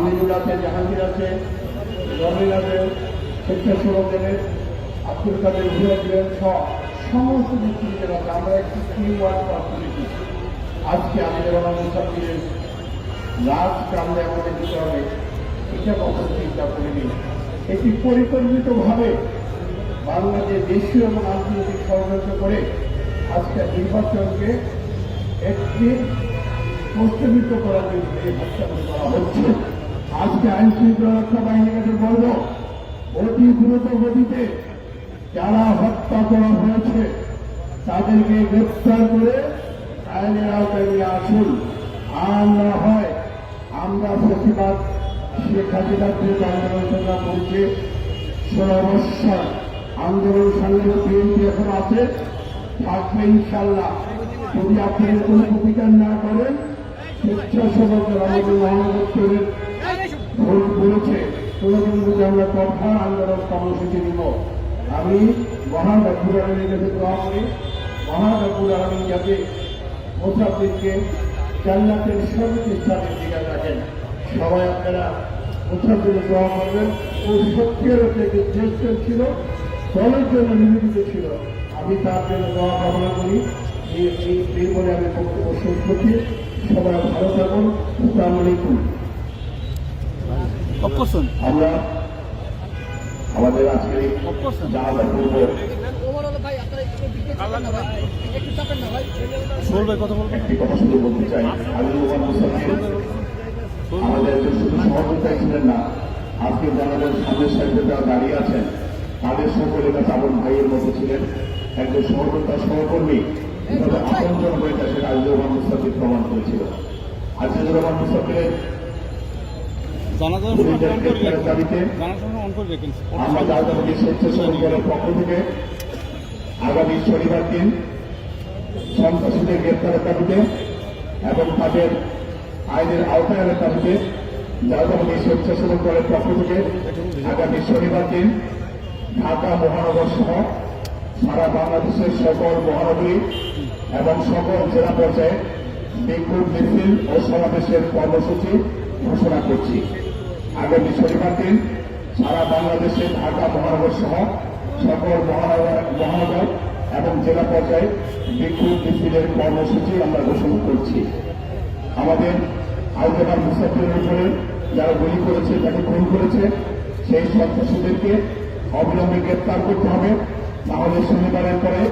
আমিনুল আছে জাহাঙ্গীর আছে, রবিন আছে স্বেচ্ছাসেবকদের আব্দুল কাদের ভিড়ের সব সমস্ত নেতৃত্বের আছে আমরা একটি টিম ওয়ার্ক করেছি আজকে আমাদের সাহেবের লাস্ট আমরা আমাদের দিতে হবে এটা কখন চিন্তা করিনি এটি পরিকল্পিতভাবে বাংলাদেশ দেশীয় এবং আন্তর্জাতিক ষড়যন্ত্র করে আজকে নির্বাচনকে একটি প্রস্তাবিত করার জন্য এই হত্যাকাণ্ড করা হচ্ছে। আজকে আইন শৃঙ্খলা রক্ষা বাহিনীর কাছে বলব, অতি দ্রুত গতিতে যারা হত্যা করা হয়েছে, তাদেরকে গ্রেপ্তার করে আইনের আওতায় নিয়ে আসুন। আর না হয় আমরা প্রতিবাদ শেখ হাসিনার বিরুদ্ধে আন্দোলন সংগ্রাম করছে। ষোলো বৎসর আন্দোলন সংগ্রাম বিএনপি এখন আছে। থাকবে ইনশাল্লাহ যদি আপনি কোনো প্রতিকার না করেন, স্বেচ্ছাসেবকদের আমাদের মহানগরের ভোট বলেছে কোনোদিন আমরা কঠোর আন্দোলন কর্মসূচি নিব। আমি মহান আব্দুল আলমীর কাছে দোয়া করি মহান আব্দুল আলমী যাতে মুসাফিরকে জান্নাতের সর্বোচ্চ দিকে রাখেন। সবাই আপনারা মুসাফির দোয়া করবেন। ও সত্যের থেকে শ্রেষ্ঠ ছিল, দলের জন্য নিবেদিত ছিল। আমি তার জন্য দোয়া কামনা করি। এই বলে আমি বক্তব্য শেষ করছি। সবাই ভালো থাকুন। আসসালামু আলাইকুম। অপশন আমাদের আজকে কথা বলবেন? একটি কথা শুধু বলতে চাই। আলী আমাদের শুধু সহযোগিতায় ছিলেন না আজকে জানাজার সামনের সাইডে দাঁড়িয়ে আছেন তাদের সকলের কাছে আমার ভাইয়ের মতো ছিলেন। একজন সহযোগিতা সহকর্মী আপনজন হয়ে গেছে আলী রহমান মুসাফির প্রমাণ করেছিল। আজিজুর রহমান মুসাফিরের আগামী শনিবার দিন সন্ত্রাসীদের গ্রেপ্তারের দাবিতে এবং তাদের আইনের আওতায় আনার দাবিতে রাজধানী স্বেচ্ছাসেবক দলের পক্ষ থেকে আগামী শনিবার দিন ঢাকা মহানগর সহ সারা বাংলাদেশের সকল মহানগরী এবং সকল জেলা পর্যায়ে বিক্ষোভ মিছিল ও সমাবেশের কর্মসূচি ঘোষণা করছি। আগামী শনিবার দিন সারা বাংলাদেশে ঢাকা মহানগর সহ সকল মহানগর এবং জেলা পর্যায়ে বিক্ষোভ মিছিলের কর্মসূচি আমরা ঘোষণা করছি। আমাদের আলতেমার মুসাফিরের উপরে যারা গুলি করেছে, তাকে খুন করেছে, সেই সন্ত্রাসীদেরকে অবিলম্বে গ্রেপ্তার করতে হবে। তাহলে শনিবারের পরে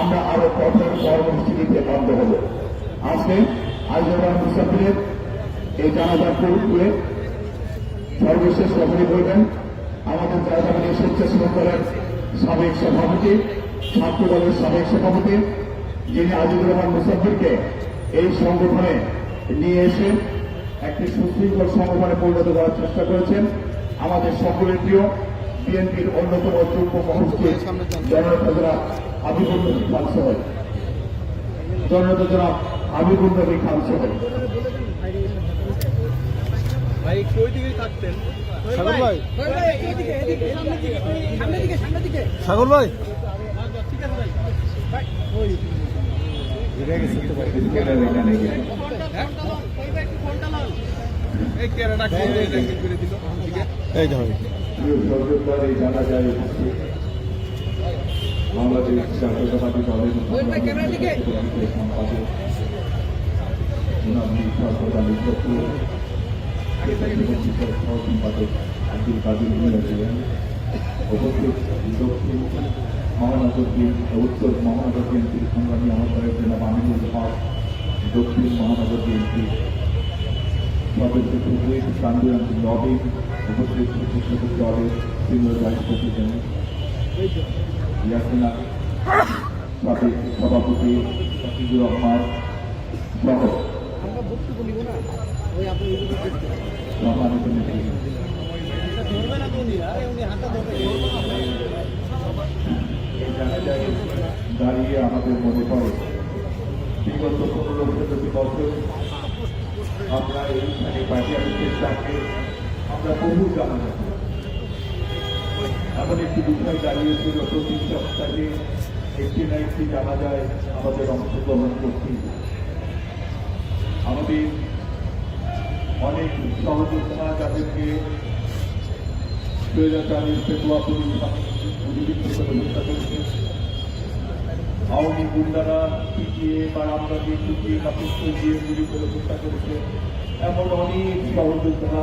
আমরা আরও কঠোর কর্মসূচি দিতে বাধ্য হব। আজকে আলতেমার মুসাফিরের এই জানাজার পূর্বে সর্বশেষ কথাটি বলবেন আমাদের জাতীয় স্বেচ্ছাসেবক দলের সাবেক সভাপতি, ছাত্র দলের সাবেক সভাপতি, যিনি আজিজুর রহমান মুসাফিরকে এই সংগঠনে নিয়ে এসে একটি সুশৃঙ্খল সংগঠনে পরিণত করার চেষ্টা করেছেন। আমাদের সকলের প্রিয় বিএনপির অন্যতম যুগ্ম মহাসচিব, জননেতা জনাব হাবিবুল নবী খান সাহেব। জননেতা জনাব হাবিবুল নবী খান সাহেব। ভাই একটু ওই দিকেই থাকতেন সাগর ভাই। সাগর ভাই। ঠিক আছে ভাই। এই জানা যায় বাংলাদেশ জাতীয়তাবাদী দলের সম্পাদক সম্পাদক আব্দুল কাদির মিলাজিয়ান উপস্থিত দক্ষিণ মহানগর উত্তর মহানগর বিএনপির সংগ্রামী আহ্বায়ক জনাব আমিনুল হক দক্ষিণ মহানগর বিএনপি সদস্য সুপ্রিম কান্দুরান লবি সভাপতি রহমান দাঁড়িয়ে আমাদের মনে পড়ে বিগত পনেরো ষোলোটি বছর আমরা এইখানে পাঠিয়ে তাকে আমরা বহু করি। এমন একটি বিষয় দাঁড়িয়েছিল প্রতি সপ্তাহে একটি না একটি জানা যায় আমাদের অংশগ্রহণ করতে আমাদের অনেক সহযোগিতা যাদেরকে স্বৈরাচারী করেছে আওয়ামী গুন্ডারা পিটিয়ে বা রামদাকে পিটিয়ে বা পিস্তল দিয়ে গুলি করে হত্যা করেছে। এমন অনেক সহযোগিতা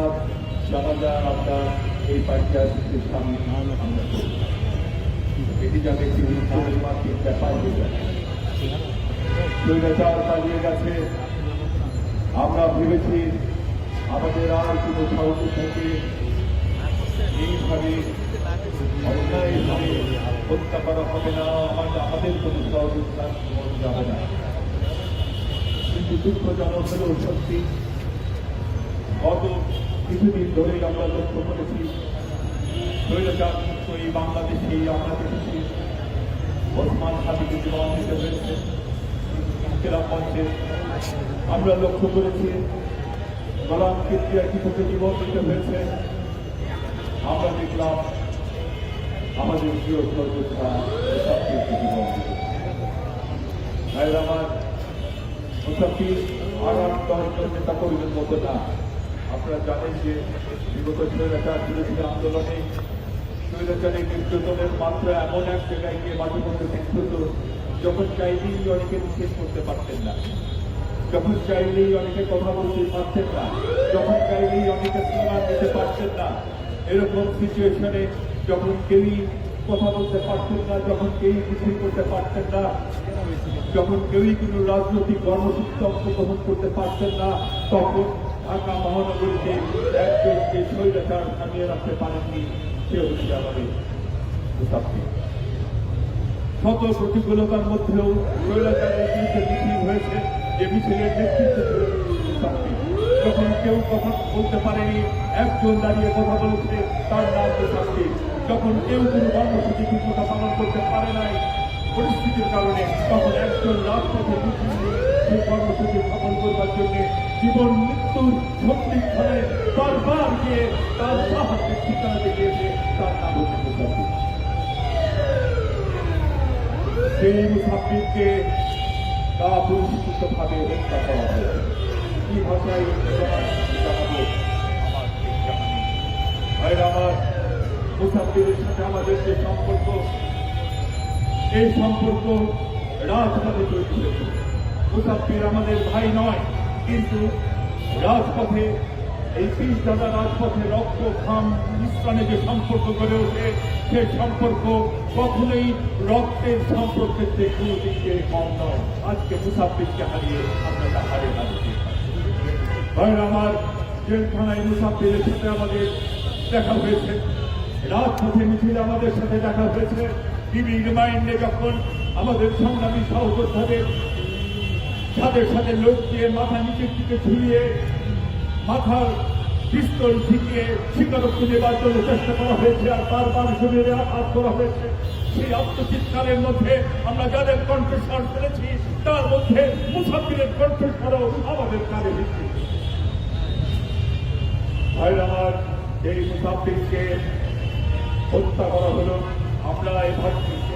জানা যায় আমরা এই পাঞ্চায়েতের সামনে আমরা এটি যাতে ব্যাপার হয়ে গেছে। আমরা ভেবেছি আমাদের আর কোনো সহযোগ থেকে এইভাবে হত্যা করা হবে না আমাদের আমাদের কোনো সহযোগিতা যাবে না। কিন্তু দুঃখজনক হলেও সত্যি, গত কিছুদিন ধরেই আমরা লক্ষ্য করেছি, স্বৈরাচার এই বাংলাদেশে আমরা দেখেছি, ওসমান হাবিকে জীবন দিতে হয়েছে আমরা লক্ষ্য করেছি। গোলাম কিপ্রিয়া কিশোরকে জীবন দিতে হয়েছে আমরা দেখলাম আমাদের প্রিয় সর্বোচ্চা ভাইয়ের আমার মুসাফির আগাম দশজন নেতা কর্মীর মতো না আপনারা জানেন যে বিগত স্বৈরাচার বিরোধী আন্দোলনে স্বৈরাচারের নির্যাতনের মাত্রা এমন এক জায়গায় গিয়ে মাঝে মধ্যে যখন চাইলেই অনেকে নিষেধ করতে পারতেন না যখন চাইলেই অনেকে কথা বলতে পারছেন না, যখন চাইলেই অনেকে স্লোগান দিতে পারতেন না, এরকম সিচুয়েশনে যখন কেউই কথা বলতে পারছেন না, যখন কেউই মিছিল করতে পারতেন না, যখন কেউই কোনো রাজনৈতিক কর্মসূচিতে অংশগ্রহণ করতে পারছেন না, তখন ঢাকা মহানগরীতে একজনকে স্বৈরাচার থামিয়ে রাখতে পারেননি সে হচ্ছে আমাদের শত প্রতিকূলতার মধ্যেও স্বৈরাচারের বিরুদ্ধে মিছিল হয়েছে। যে মিছিলের নেতৃত্ব যখন কেউ কথা বলতে পারেনি, একজন দাঁড়িয়ে কথা বলেছে, তার নাম মুসাফির যখন কেউ কোনো কর্মসূচি ঠিকমতো পালন করতে পারে নাই পরিস্থিতির কারণে, তখন একজন রাজপথে সেই কর্মসূচি সফল করবার জন্য জীবন মৃত্যুর সন্ধিক্ষণে বারবার গিয়ে তার সাহায্যের ঠিকানা দেখিয়েছে, তার নাম হচ্ছে মুসাফির। সেই মুসাফিরকে তা পরিচিত ভাবে হত্যা করা হয়েছে কি ভাষায় জানাব আমার মুসাফিরের সাথে আমাদের যে সম্পর্ক এই সম্পর্ক রাজপথে তৈরি মুসাফির আমাদের ভাই নয়, কিন্তু রাজপথে, এই তিন দাদা রাজপথে রক্ত, ঘাম, মিশ্রণে যে সম্পর্ক গড়ে ওঠে সে সম্পর্ক, কখনোই রক্তের সম্পর্কের কোনো দিক কম নয়। আজকে মুসাফিরকে হারিয়ে আমরা তা হারে হারিয়ে ভাইয়ের আমার, জেলখানায় মুসাফিরের সাথে আমাদের দেখা হয়েছে। রাজপথে মিছিলে আমাদের সাথে দেখা হয়েছে। টিভি রিমাইন্ডে যখন আমাদের সংগ্রামী সহযোদ্ধাদের তাদের সাথে লোক দিয়ে মাথা নিচের দিকে ঝুলিয়ে মাথার পিস্তল ঠিকিয়ে স্বীকারোক্তি নেবার জন্য চেষ্টা করা হয়েছে আর বারবার শরীরে আঘাত করা হয়েছে। সেই আত্মচিৎকারের মধ্যে আমরা যাদের কণ্ঠস্বর ফেলেছি তার মধ্যে মুসাফিরের কণ্ঠস্বরও আমাদের কানে ভিত্তি ভাই আমার, এই মুসাফিরকে হত্যা করা হলো। আমরা এই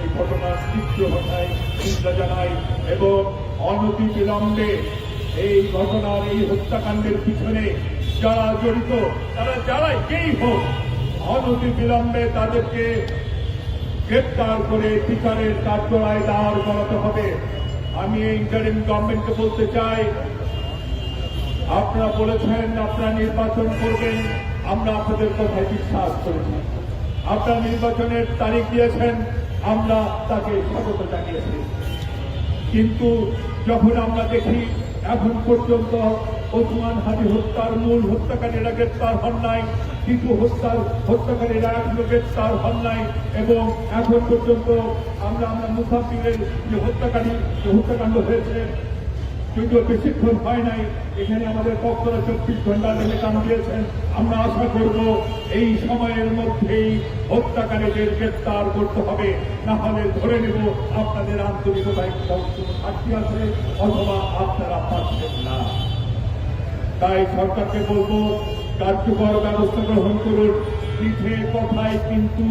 এই ঘটনার তীব্র ভাষায় চিন্তা জানাই এবং অনতি বিলম্বে এই ঘটনার এই হত্যাকাণ্ডের পিছনে যারা জড়িত, তারা যারাই যেই হোক, অনতি বিলম্বে তাদেরকে গ্রেপ্তার করে বিচারের কাঠগড়ায় দাঁড় করাতে হবে। আমি এই ইন্টারিম গভর্নমেন্টকে বলতে চাই, আপনারা বলেছেন আপনারা নির্বাচন করবেন, আমরা আপনাদের কথায় বিশ্বাস করেছি। আপনারা নির্বাচনের তারিখ দিয়েছেন, আমরা তাকে স্বাগত জানিয়েছি। কিন্তু যখন আমরা দেখি, এখন পর্যন্ত ওসমান হাজি হত্যার মূল হত্যাকারীরা গ্রেপ্তার হন নাই কিছু হত্যার হত্যাকারীরা এখনও গ্রেপ্তার হন নাই, এবং এখন পর্যন্ত আমরা আমরা মুসাফিরের যে হত্যাকারী হত্যাকাণ্ড হয়েছে, যদিও বেশিক্ষণ হয় নাই, এখানে আমাদের পক্ষরা চব্বিশ ঘণ্টা ধরে কাম দিয়েছেন। আমরা আশা করব এই সময়ের মধ্যেই হত্যাকারীদের গ্রেপ্তার করতে হবে, না হলে ধরে নেব আপনাদের আন্তরিকতায় ঘাটতি আছে, অথবা আপনারা পাচ্ছেন না। তাই সরকারকে বলব, কার্যকর ব্যবস্থা গ্রহণ করুন। পিঠে কথায় কিন্তু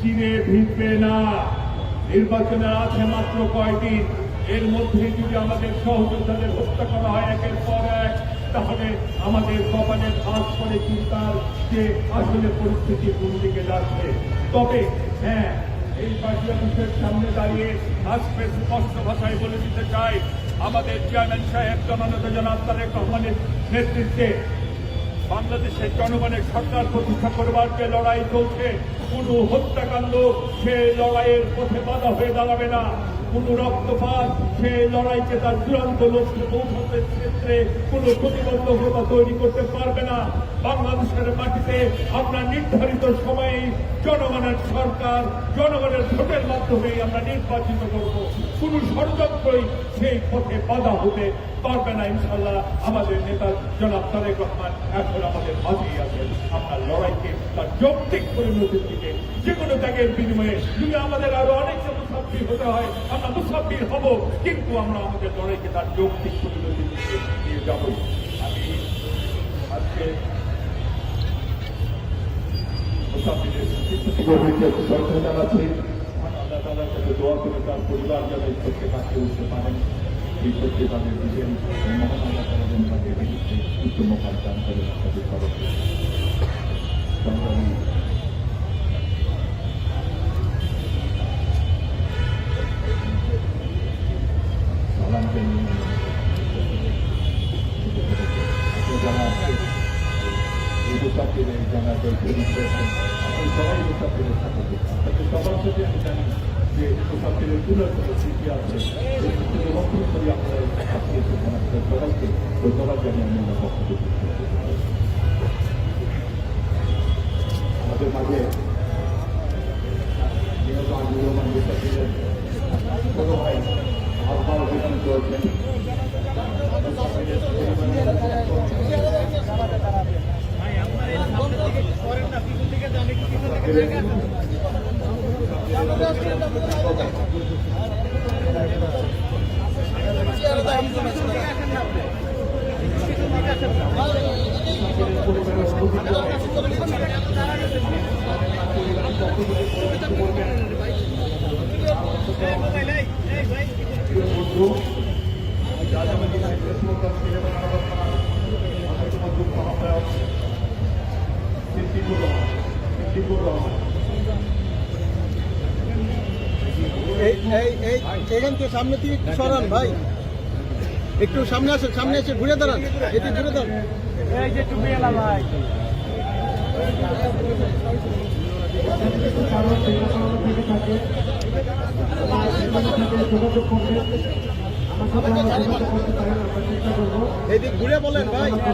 চিনে ভিড়বে না। নির্বাচনে আছে মাত্র কয়দিন। এর মধ্যে যদি আমাদের সহযোদ্ধাদের হত্যা করা হয় একের পর এক, তাহলে আমাদের কপালে ভাস করে চিন্তার যে আসলে পরিস্থিতি কোন দিকে যাচ্ছে। তবে হ্যাঁ এই পার্টি অফিসের সামনে দাঁড়িয়ে আজকে স্পষ্ট ভাষায় বলে দিতে চাই আমাদের চেয়ারম্যান সাহেব জনানন্দ জনাব, তারেক রহমানের নেতৃত্বে বাংলাদেশের জনগণের সরকার প্রতিষ্ঠা করবার যে লড়াই চলছে, কোন হত্যাকাণ্ড সে লড়াইয়ের পথে বাধা হয়ে দাঁড়াবে না। কোন রক্তপাত সে লড়াইকে তার চূড়ান্ত লক্ষ্যে পৌঁছানোর ক্ষেত্রে কোন প্রতিবন্ধকতা তৈরি করতে পারবে না। বাংলাদেশের মাটিতে আমরা নির্ধারিত সময়ে জনগণের সরকার, জনগণের ভোটের মাধ্যমেই আমরা নির্বাচিত করব। কোন ষড়যন্ত্রই সেই পথে বাধা হতে পারবে না ইনশাল্লাহ আমাদের নেতা জনাব তারেক রহমান এখন আমাদের মাঝেই আছেন। আমরা লড়াইকে তার যৌক্তিক পরিণতির দিকে যে কোনো ত্যাগের বিনিময়ে। যদি আমাদের আরও অনেকটা মুসাফির হতে হয়, আমরা মুসাফির হব, কিন্তু আমরা আমাদের লড়াইকে তার যৌক্তিক পরিণতির দিকে নিয়ে যাব। আমি আজকে মুসাফিরের শ্রদ্ধা জানাচ্ছি। আল্লাহ তালার কাছে দোয়া করে তার পরিবার যেন এই সত্যে কাছে উঠতে পারেন এই সত্যে তাদের দিবেন এই মহান আল্লাহ তালা যেন তাদের বিরুদ্ধে উত্তম কাজ দান করে তাদের তরফে সংগ্রামী সালাম জানিয়ে যারা আজকে মুসাফিরেরগুলোর কোনো স্মৃতি আছে রক্ষণ করি আপনারা সবাইকে ধন্যবাদ জানিয়ে আমি আমার বক্তব্য। আমাদের মাঝে রহমান মুসাফিরের ছোট ভাই আহ্বান উপস্থিত রয়েছেন বন্ধু রাজাবাড়ি ফেসবুক সিনেমা দুঃখ আহ্বায়ক সিদ্দিকুর রহমান সিদ্দিকুর রহমান এই এই এই এখান থেকে সামনে একটু সরান ভাই। একটু সামনে আসেন, সামনে এসে ঘুরে দাঁড়ান। এটি ঘুরে ভাই। এদিক ঘুরে বলেন ভাই। আমরা